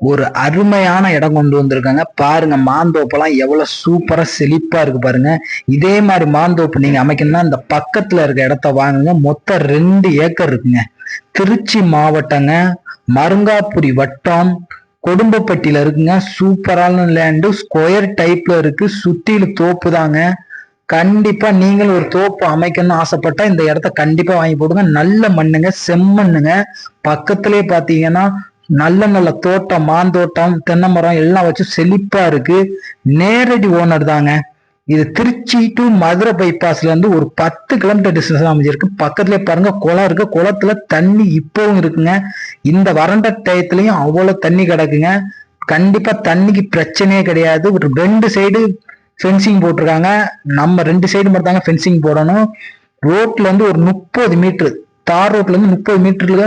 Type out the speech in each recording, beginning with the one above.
ஒரு அருமையான இடம் கொண்டு வந்திருக்காங்க. பாருங்க மாந்தோப்பெல்லாம் எவ்வளவு சூப்பரா செழிப்பா இருக்கு பாருங்க. இதே மாதிரி மாந்தோப்பு நீங்க அமைக்கணும்னா இந்த பக்கத்துல இருக்க இடத்த வாங்குங்க. மொத்தம் ரெண்டு ஏக்கர் இருக்குங்க. திருச்சி மாவட்டங்க மருங்காப்புரி வட்டம் கொடும்பப்பட்டியில இருக்குங்க. சூப்பரான லேண்டு ஸ்கொயர் டைப்ல இருக்கு. சுத்தியில தோப்பு தாங்க. கண்டிப்பா நீங்களும் ஒரு தோப்பு அமைக்கணும்னு ஆசைப்பட்டா இந்த இடத்த கண்டிப்பா வாங்கி போடுங்க. நல்ல மண்ணுங்க செம்மண்ணுங்க. பக்கத்திலே பாத்தீங்கன்னா நல்ல நல்ல தோட்டம் மாந்தோட்டம் தென்னை மரம் எல்லாம் வச்சு செழிப்பா இருக்கு. நேரடி ஓனர் தாங்க. இது திருச்சி டு மதுரை பைபாஸ்ல இருந்து ஒரு பத்து கிலோமீட்டர் டிஸ்டன்ஸ் அமைஞ்சிருக்கு. பக்கத்துலயே பாருங்க குளம் இருக்கு. குளத்துல தண்ணி இப்பவும் இருக்குங்க. இந்த வறண்ட டயத்துலயும் அவ்வளவு தண்ணி கிடக்குங்க. கண்டிப்பா தண்ணிக்கு பிரச்சனையே கிடையாது. ஒரு ரெண்டு சைடு ஃபென்சிங் போட்டிருக்காங்க. நம்ம ரெண்டு சைடு மட்டும் தாங்க ஃபென்சிங் போடணும் ரோட்ல இருந்து ஒரு முப்பது மீட்டர் தார் ரோட்ல இருந்து முப்பது மீட்டர்ல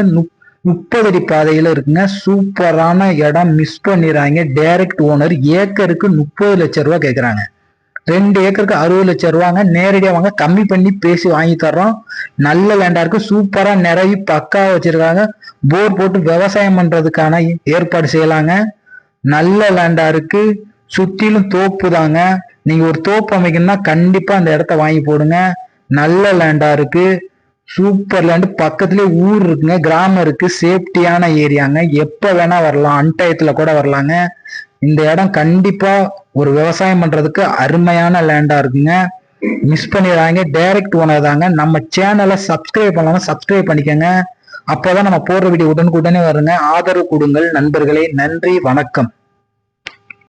முப்பதடி பாதையில இருக்குங்க. சூப்பரான இடம் மிஸ் பண்ணிடுறாங்க டைரக்ட் ஓனர் ஏக்கருக்கு முப்பது லட்சம் ரூபா கேட்குறாங்க ரெண்டு ஏக்கருக்கு அறுபது லட்சம் ரூபாங்க. நேரடியாக வாங்க கம்மி பண்ணி பேசி வாங்கி தர்றோம். நல்ல லேண்டா இருக்கு. சூப்பரா நிறைய பக்கா வச்சிருக்காங்க. போர் போட்டு விவசாயம் பண்றதுக்கான ஏற்பாடு செய்யலாங்க. நல்ல லேண்டா இருக்கு. சுத்திலும் தோப்பு தாங்க. நீங்க ஒரு தோப்பு அமைக்கணும்னா கண்டிப்பா அந்த இடத்த வாங்கி போடுங்க. நல்ல லேண்டா இருக்கு. சூப்பர் லேண்டு பக்கத்துலயே ஊர் இருக்குங்க கிராமம் இருக்கு சேஃப்டியான ஏரியாங்க. எப்ப வேணா வரலாம் அன்டயத்துல கூட வரலாங்க. இந்த இடம் கண்டிப்பா ஒரு விவசாயம் பண்றதுக்கு அருமையான லேண்டா இருக்குங்க. மிஸ் பண்ணிடுறாங்க டைரக்ட் ஓனர் தாங்க. நம்ம சேனலை சப்ஸ்கிரைப் பண்ணலாம் சப்ஸ்கிரைப் பண்ணிக்கோங்க. அப்போதான் நம்ம போடுற வீடியோ உடனுக்குடனே வருங்க. ஆதரவு கொடுங்கள் நண்பர்களே. நன்றி வணக்கம்.